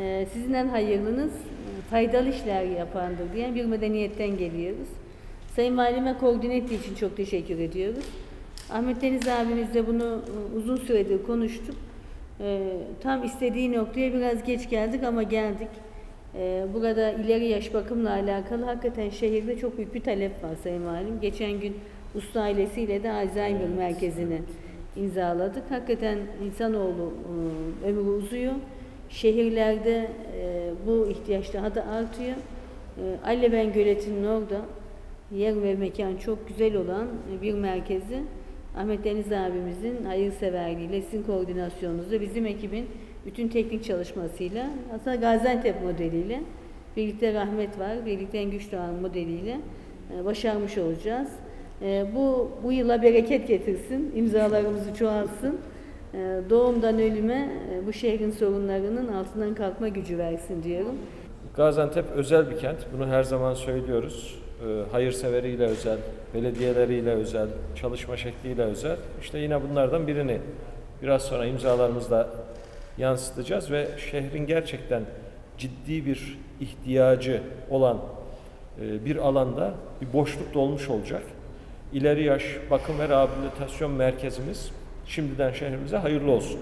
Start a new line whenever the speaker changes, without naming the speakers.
e, sizinden hayırlınız e, faydalı işler yapandır diyen bir medeniyetten geliyoruz. Sayın Valime koordine ettiği için çok teşekkür ediyoruz. Ahmet Deniz abimizle bunu e, uzun süredir konuştuk. E, tam istediği noktaya biraz geç geldik ama geldik. E, burada ileri yaş bakımla alakalı hakikaten şehirde çok büyük bir talep var Sayın Valim. Geçen gün usta ailesiyle de Alzheimer merkezini imzaladık. Hakikaten insanoğlu e, ömrü uzuyor. Şehirlerde e, bu ihtiyaç daha da artıyor. E, Alleben Göleti'nin orada yer ve mekan çok güzel olan bir merkezi Ahmet Deniz abimizin hayırseverliğiyle, sizin koordinasyonunuzla, bizim ekibin bütün teknik çalışmasıyla, aslında Gaziantep modeliyle, birlikte rahmet var, birlikte en güçlü ağın modeliyle e, başarmış olacağız. E, Bu, bu yıla bereket getirsin, imzalarımızı çoğalsın. E, Doğumdan ölüme e, bu şehrin sorunlarının altından kalkma gücü versin diyorum.
Gaziantep özel bir kent. Bunu her zaman söylüyoruz. Ee, Hayırseveriyle özel, belediyeleriyle özel, çalışma şekliyle özel. İşte yine bunlardan birini biraz sonra imzalarımızla yansıtacağız ve şehrin gerçekten ciddi bir ihtiyacı olan e, bir alanda bir boşluk dolmuş olacak. İleri yaş bakım ve rehabilitasyon merkezimiz şimdiden şehrimize hayırlı olsun.